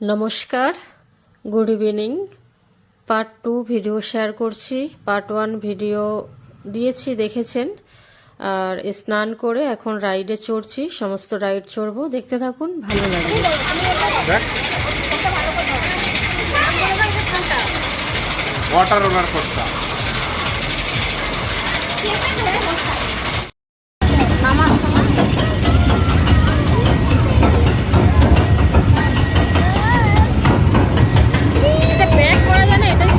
নমস্কার, good evening. Part two video share করছি। Part one video দিয়েছি, দেখেছেন। আর স্নান করে এখন রাইডে চড়ছি, সমস্ত রাইড চড়বো। দেখতে থাকুন, ভালো লাগে। ওয়াটার রোলার কোস্টার এটা ব্যাক করা যায় না এটাই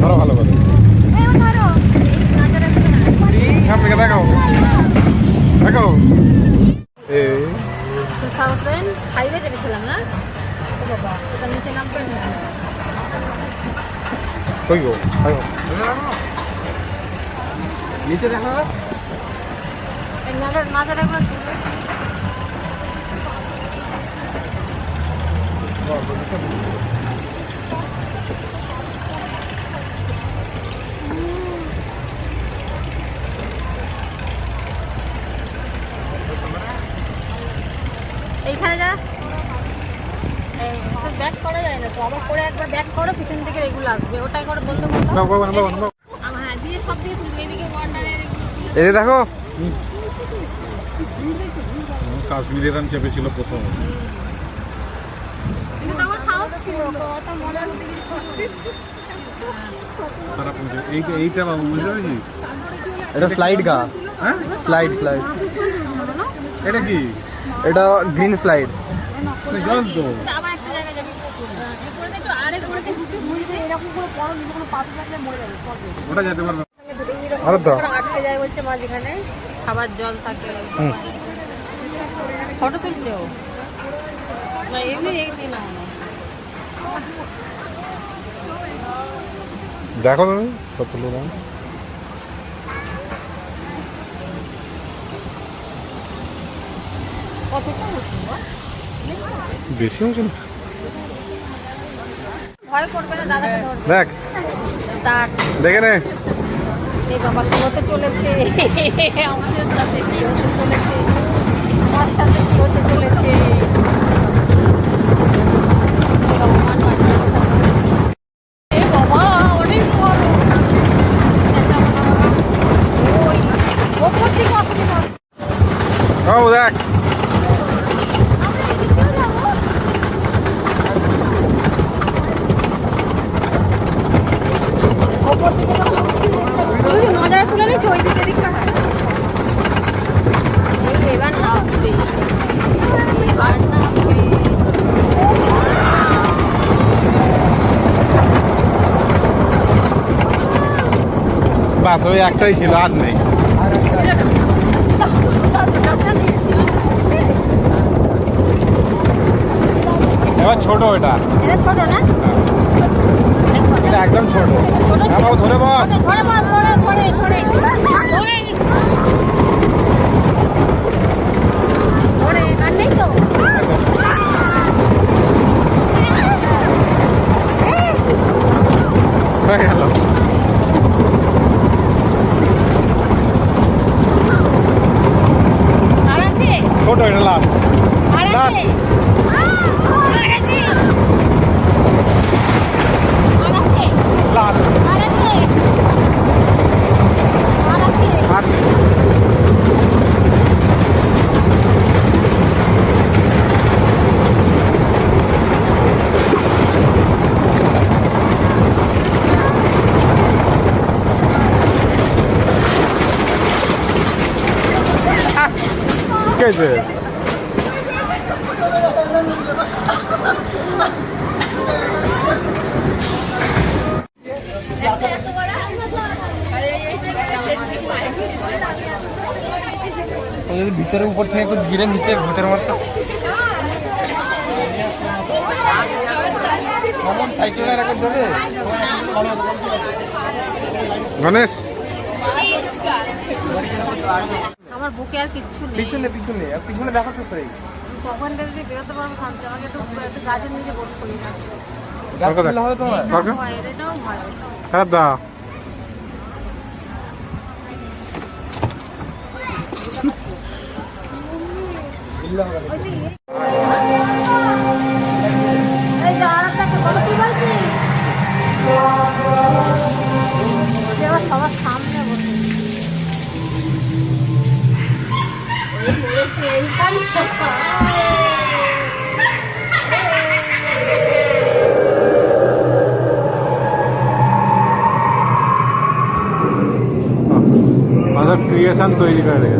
ধরো ভালো করে সামনে দেখাও দেখাও এই টু থাউজেন্ড ফাইভে চেপেছিলাম না ও বাবা এটা নিচে নামতে কই গো? নিচে দেখো। মাথার একবার এইখানে যা। ব্যাক করা যায় না তো। আবার করে একবার ব্যাক করো পিছন থেকে এগুলো আসবে। ওটাই করে বলতে বলতো নাও বাবা নাও নাও হ্যাঁ দিয়ে সব দিকে তুলবে এদিকে ওয়ান্ডারের এই দেখো। কাশ্মীরের রান চেপেছিল প্রথম। মনে এটা স্লাইড গা। হ্যাঁ? স্লাইড স্লাইড এটা কি? এটা গ্রিন স্লাইড জল তো আবার একটা জায়গায় যাবি এরপরে একটু আরে করে এরকম করে পড়ো কোনো পাথর থাকলে মরে যাবে ওটা যেতে পারবে আরে দাও। ওরা আটকে যায় বলছে মাঝখানে খাবার জল থাকে ফটো তুলছে ও। না এমনি এই দিন দেখো তুমি কত লোক বেশি হচ্ছে না ভয় করবে না দাদাকে ধরবে। দেখ। স্টার্ট। দেখে নে। এই বাবা কি হতে চলেছে। আমাদের সাথে কি হতে চলেছে। আমার সাথে কি হতে চলেছে ভগবান বাঁচাও। এ বাবা, অনেক বড়। চেঁচাবো না বাবা। ওই, ওপর থেকে অসুবিধা হবে। বাবু দেখ ওপর থেকে তো হলো। তুই নজরে তুলে নিচ্ছ ওই দিকে দিকটা হয় এই এবার নামবে এবার নামবে বাস ওই একটাই ছিল আর নেই। এবার ছোট এটা। ছোট না? এটা একদম ছোট। ধরে বস। ধরে বস ধরে ধরে ধরে। ধরে। ধরে আর নেই তো? হয়ে গেল আর আছে ছোট এটা লাস্ট আর আছে আর আছে আর আছে লাস্ট আর আছে আর আছে আর নেই। ঠিক আছে ও যদি ভিতরে উপর থেকে কুছ গিরে নিচে ভূতের মতো। গণেশ। আমার বুকে আর কিচ্ছু নেই। পিছনে পিছনে। আর পিছনে দেখো তো সেই কখন থেকে বেরোতে পারব শান্তি আমাকে একটু একটু গাছের নিচে বস করি না। তোমার? কাকা? ভয় এটাও ভয় হ্যাঁ দা এই যে আর একটা বলো কি বলছিস যে আবার সবার সামনে বসে এই এইখানে ক্রিয়েশন তৈরি করে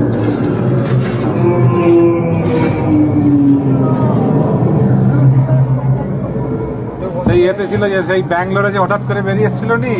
সেই ব্যাঙ্গালোরে যে হঠাৎ করে বেরিয়ে এসেছিল নি?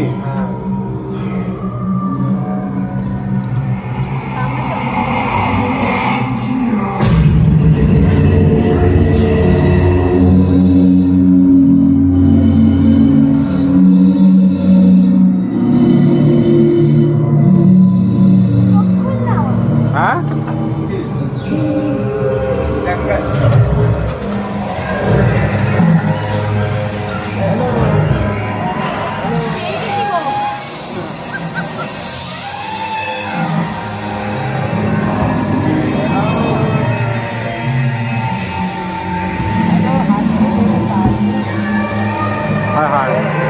হ্যাঁ হ্যাঁ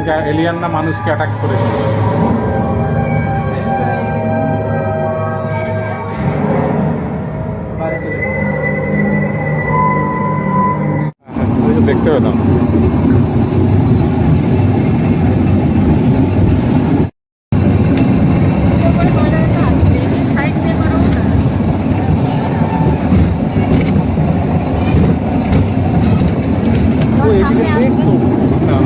এলিয়ানকে এলিয়ান না মানুষকে অ্যাটাক করেছিল বাইরে চলে গেছে। ওই তো দেখতে পেতাম সাইড দিয়ে করো না ও এদিকে দেখতো না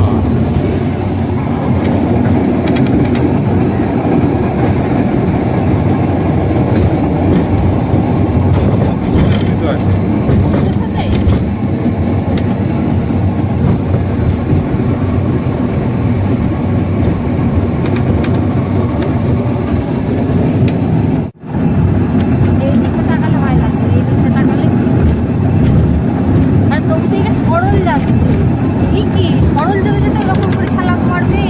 এই তো আছে। এই দিকটা তাকালে ভয় লাগছে এই দিকটা তাকালে আর তবু তো এটা সরল যাচ্ছে এই কি সরল যেতে যেতে এরকম করে ছালাক মারবে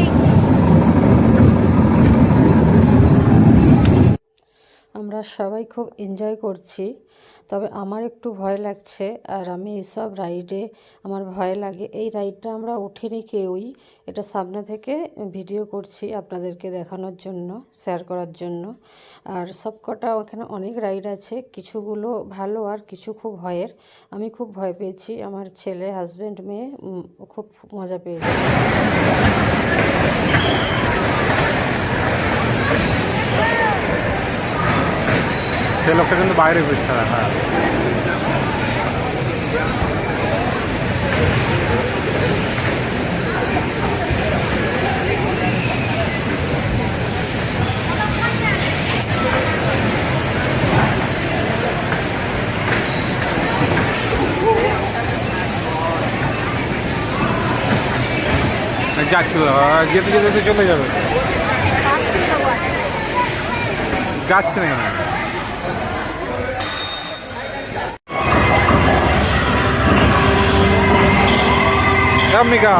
আমরা সবাই খুব এনজয় করছি। তবে আমার একটু ভয় লাগছে আর আমি এসব রাইডে আমার ভয় লাগে। এই রাইডটা আমরা উঠিনি কেউই। এটা সামনে থেকে ভিডিও করছি আপনাদেরকে দেখানোর জন্য শেয়ার করার জন্য। আর সব কটা ওখানে অনেক রাইড আছে। কিছুগুলো ভালো আর কিছু খুব ভয়ের। আমি খুব ভয় পেয়েছি। আমার ছেলে হাজব্যান্ড মেয়ে খুব মজা পেয়েছে। সে লোকটা কিন্তু বাইরে ঘুরতে হয় হ্যাঁ। যাচ্ছিল আহ, যেতে যেতে যেতে চলে যাবে। যাচ্ছে না কেন Amiga.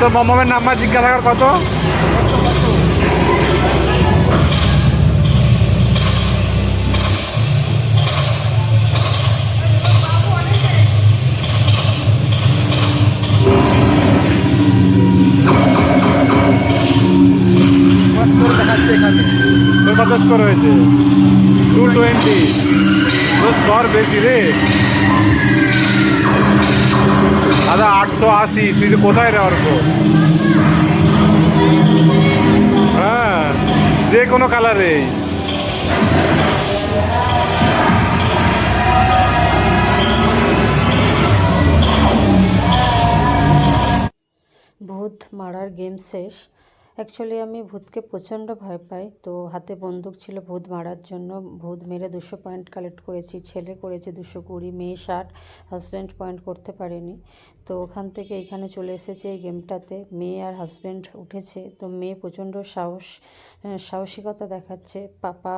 তো মমের নাম্বার জিজ্ঞাসা কর কত? কত স্কোর হয়েছে। টু টোয়েন্টি স্কোর বেশি রে। দাদা আটশো আশি। তুই তো কোথায় রে অর্ক হ্যাঁ যে কোনো কালারে ভূত মারার গেম শেষ। অ্যাকচুয়ালি আমি ভূতকে প্রচণ্ড ভয় পাই। তো হাতে বন্দুক ছিল ভূত মারার জন্য। ভূত মেরে দুশো পয়েন্ট কালেক্ট করেছি, ছেলে করেছে দুশো কুড়ি, মেয়ে ষাট হাজব্যান্ড পয়েন্ট করতে পারেনি। তো ওখান থেকে এখানে চলে এসেছে এই গেমটাতে মেয়ে আর হাজব্যান্ড উঠেছে। তো মেয়ে প্রচণ্ড সাহস সাহসিকতা দেখাচ্ছে। পাপা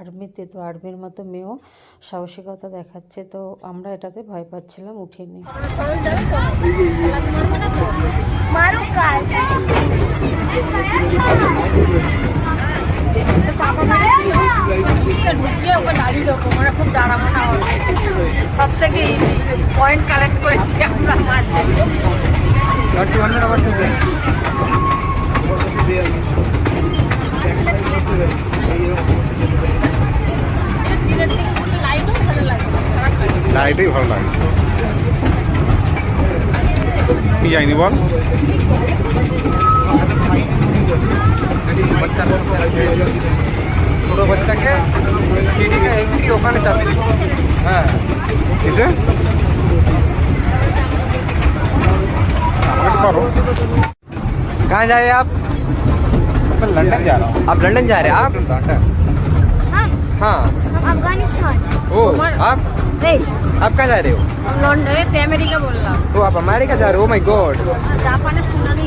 আর্মিতে তো আর্মির মতো মেয়েও সাহসিকতা দেখাচ্ছে। তো আমরা এটাতে ভয় পাচ্ছিলাম, উঠিনি। মারুক ঢুকিয়ে ওকে দাঁড়িয়ে দেবো মানে খুব দাঁড়াবো না হবে সব থেকে পয়েন্ট কালেক্ট করেছি আমরা মাঝে এটাই ভালো লাগে। কি যায়নি বল? कहा कहाँ जा रहे आप? मैं लंदन जा रहा हूँ। आप लंदन जा रहे हैं? आप? हाँ।, हाँ। अफ़गानिस्तान। ओ आप? आप कहाँ जा रहे हो? लंदन तो अमेरिका बोल रहा हूँ। आप अमेरिका जा रहे हो? Oh माय हाँ, गॉड जापान सुना नहीं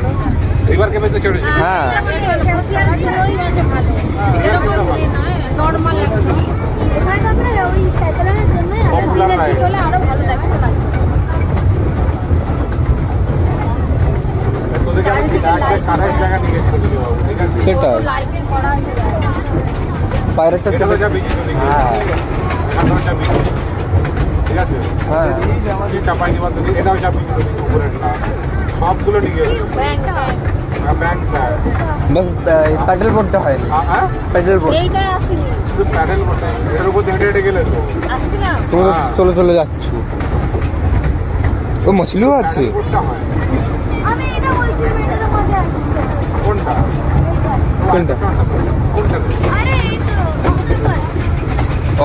রিভার তো চড়েছিস হ্যাঁ। নর্মাল ওই সাইকেলের জন্য আরও ভালো আছে? সেটা পাইরেটটা তো যাবি হ্যাঁ। ঠিক আছে? হ্যাঁ। চাপাই দিবা তুমি? এটাও যাবি উপরেরটা সবগুলো নিয়ে বাস প্যাডেল করতে হয় হ্যাঁ। প্যাডেল বোর্ড প্যাডেল বটে এটার উপর হেঁটে হেঁটে গেলে তো। হ্যাঁ। চলে চলে যাচ্ছ। ও মছলিও আছে? কোনটা এটা এটা তো মজা আসছে কোনটা? কোনটা? কোনটা? আরে এই তো অক্টোপাস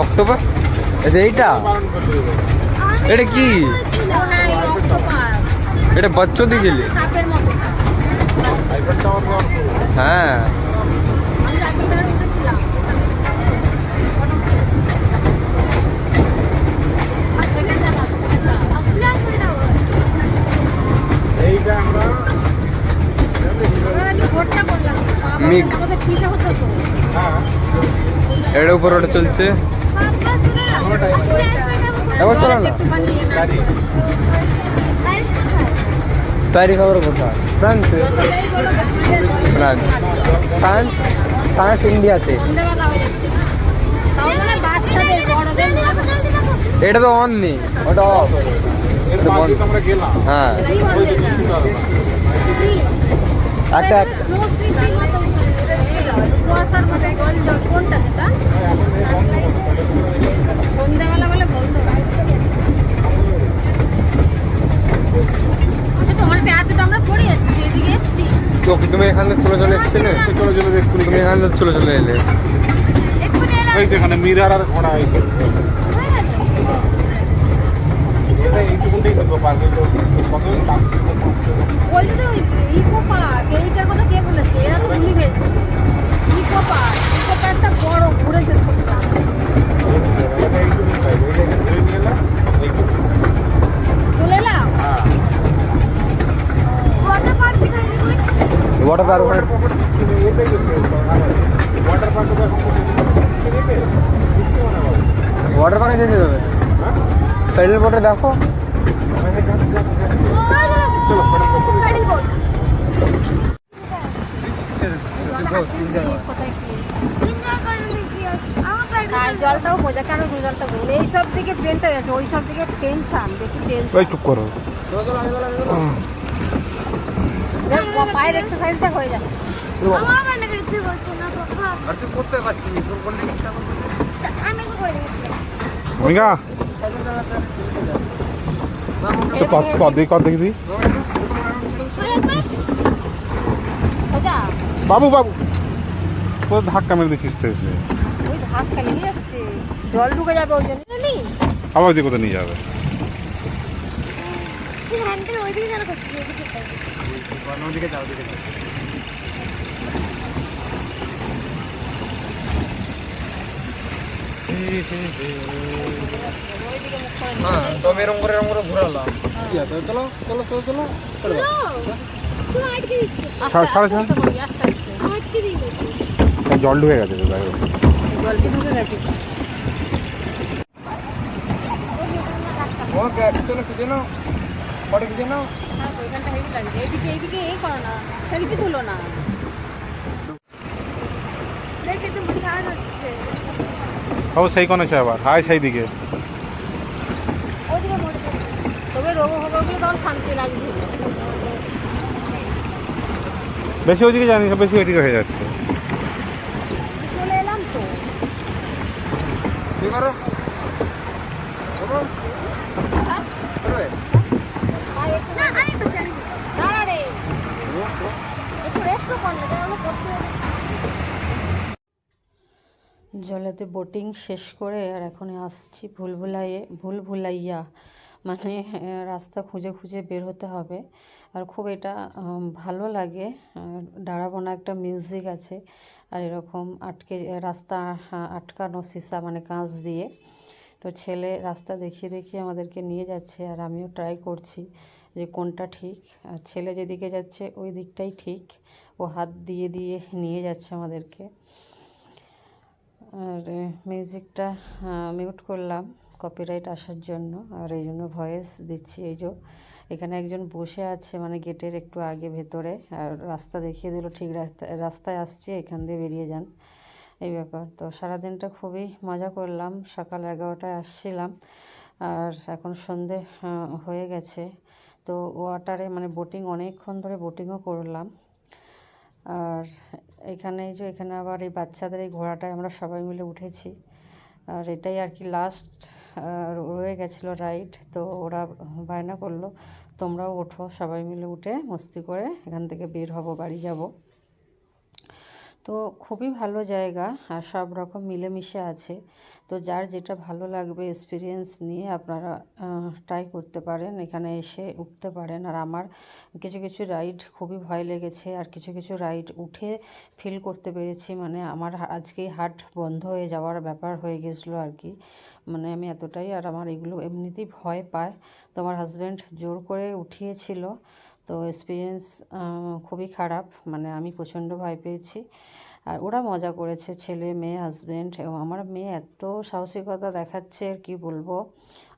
অক্টোপাস আচ্ছা এইটা? এটা কি? এটা বাচ্চাদের গেলে। হ্যাঁ। মিগ। এর উপর ওটা চলছে। এটা এবার চলো না গাড়ি প্যারিস কোথায়? প্যারিস আবার কোথায় ফ্রান্সে। ফ্রান্স। ফ্রান্স? ফ্রান্স ইন্ডিয়াতে? এটা তো অন নেই ওটা অফ হ্যাঁ। একটা কোনটা সেটা সন্ধ্যাবেলা বলে বন্ধ আচ্ছা তোমার পেয়াতে তো আমরা পড়ে এসেছি এদিকে এসেছি তো তুমি এখান চলে চলে এসছিলে চলো চলো দেখুন তুমি এখান চলে চলে এলে এই তো এখানে মিরার আর ঘোড়া এই। হয়ে চলে এলাম ওয়াটার পার্ক ওখানে ওয়াটার পার্ক যেতে হবে প্যাডেল বোটে দেখো। আর জলটাও মজা কেন জলটা বলে এইসব দিকে ট্রেনটা যাচ্ছে ওই সব দিকে টেনশন বেশি টেনশন চুপ করো। পায়ের এক্সারসাইজটা হয়ে যাচ্ছে। আমার কিছু করছে না বাবা আর তুই করতে পারছিস তোর করলে ইচ্ছা করছে আমি কি করে গেছি ভূমিকা। কত কত দেখি কত দেখি বাবু বাবু। তোর ধাক্কা মেরে দিচ্ছিস তো এসে? ওই ধাক্কা লেগে যাচ্ছে। জল ঢুকে যাবে ওই জন্য। আবার ওইদিকে কোথায় নিয়ে যাবে? হ্যান্ডেল ওইদিকে যেন করছিস ওদিকে যাও যাও। হ্যাঁ তো আমি করে করে ঘুরালাম। ঠিক আছে চলো চলো চলো চলো। চলো। জল ঢুকে গেছে ঢুকে গেছে। ওকে চলো খুঁজে নাও খুঁজে নাও। হ্যাঁ, ওইখানটা হেভি লাগছে। এইদিকে এইদিকে এই করো না। সেলফি তুলো না। সেই কোনে আছে আবার। হাই সেই দিকে। তবে রোগ হবে বলে তখন শান্তি লাগবে বেশি ওইদিকে জানি বেশি ওইদিকে হয়ে যাচ্ছে। চলে এলাম তো। কি করো করবে আর একটু না আমি তো জানি দাঁড়া রে একটু রেস্ট কর না যেন করতে হবে জলেতে বোটিং শেষ করে আর এখন আসছি ভুল ভুলাইয়ে ভুল ভুলাইয়া মানে রাস্তা খুঁজে খুঁজে বের হতে হবে। আর খুব এটা ভালো লাগে। আর ডাড়াবোনা একটা মিউজিক আছে। আর এরকম আটকে, রাস্তা আটকানো সিসা মানে কাঁচ দিয়ে। তো ছেলে রাস্তা দেখিয়ে দেখিয়ে আমাদেরকে নিয়ে যাচ্ছে আর আমিও ট্রাই করছি যে কোনটা ঠিক। আর ছেলে যেদিকে যাচ্ছে ওই দিকটাই ঠিক। ও হাত দিয়ে দিয়ে নিয়ে যাচ্ছে আমাদেরকে। আর মিউজিকটা মিউট করলাম কপিরাইট আসার জন্য। আর এই জন্য ভয়েস দিচ্ছি এই যে, এখানে একজন বসে আছে মানে গেটের একটু আগে ভেতরে আর রাস্তা দেখিয়ে দিল, ঠিক রাস্তা- রাস্তায় আসছে, এখান দিয়ে বেরিয়ে যান। এই ব্যাপার। তো সারাদিনটা খুবই মজা করলাম, সকাল এগারোটায় আসছিলাম আর এখন সন্ধে হয়ে গেছে। তো ওয়াটারে মানে বোটিং অনেকক্ষণ ধরে বোটিংও করলাম। আর এখানে যে এখানে আবার এই বাচ্চাদের এই ঘোড়াটায় আমরা সবাই মিলে উঠেছি। আর এটাই আর কি লাস্ট রয়ে গেছিল রাইড তো ওরা বায়না করল, তোমরাও ওঠো, সবাই মিলে উঠে মস্তি করে এখান থেকে বের হব, বাড়ি যাব। তো খুবই ভালো জায়গা আর সব রকম মিলেমিশে আছে। তো যার যেটা ভালো লাগবে এক্সপিরিয়েন্স নিয়ে আপনারা ট্রাই করতে পারেন, এখানে এসে উঠতে পারেন। আর আমার কিছু কিছু রাইড খুবই ভয় লেগেছে আর কিছু কিছু রাইড উঠে ফিল করতে পেরেছি। মানে আমার আজকেই হার্ট বন্ধ হয়ে যাওয়ার ব্যাপার হয়ে গেছিল আর কি। মানে আমি এতটাই আর আমার এগুলো এমনিতেই ভয় পায়। তো আমার হাজব্যান্ড জোর করে উঠিয়েছিল। তো এক্সপিরিয়েন্স খুবই খারাপ। মানে আমি প্রচণ্ড ভয় পেয়েছি। আর ওরা মজা করেছে, ছেলে, মেয়ে হাজব্যান্ড এবং আমার মেয়ে এত সাহসিকতা দেখাচ্ছে আর কি বলব?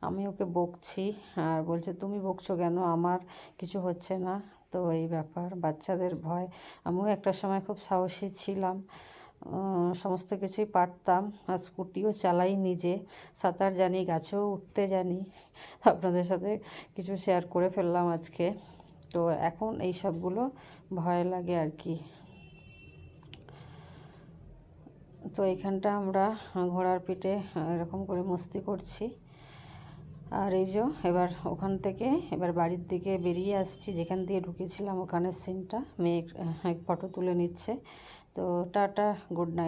আমি ওকে বকছি, আর বলছে, তুমি বকছো কেন? আমার কিছু হচ্ছে না। তো এই ব্যাপার, বাচ্চাদের ভয়। আমিও একটা সময় খুব সাহসী ছিলাম। সমস্ত কিছুই পারতাম, আর স্কুটিও চালাই নিজে সাঁতার জানি, গাছেও উঠতে জানি। আপনাদের সাথে কিছু শেয়ার করে ফেললাম আজকে। তো এখন এই সবগুলো ভয় লাগে আর কি। তো এইখানটা আমরা ঘোড়ার পিঠে এরকম করে মস্তি করছি। আর এই যে এবার ওখান থেকে এবার বাড়ির দিকে বেরিয়ে আসছি, যেখান দিয়ে ঢুকেছিলাম ওখানের সিনটা মেয়ে ফটো তুলে নিচ্ছে। তো টাটা গুড নাইট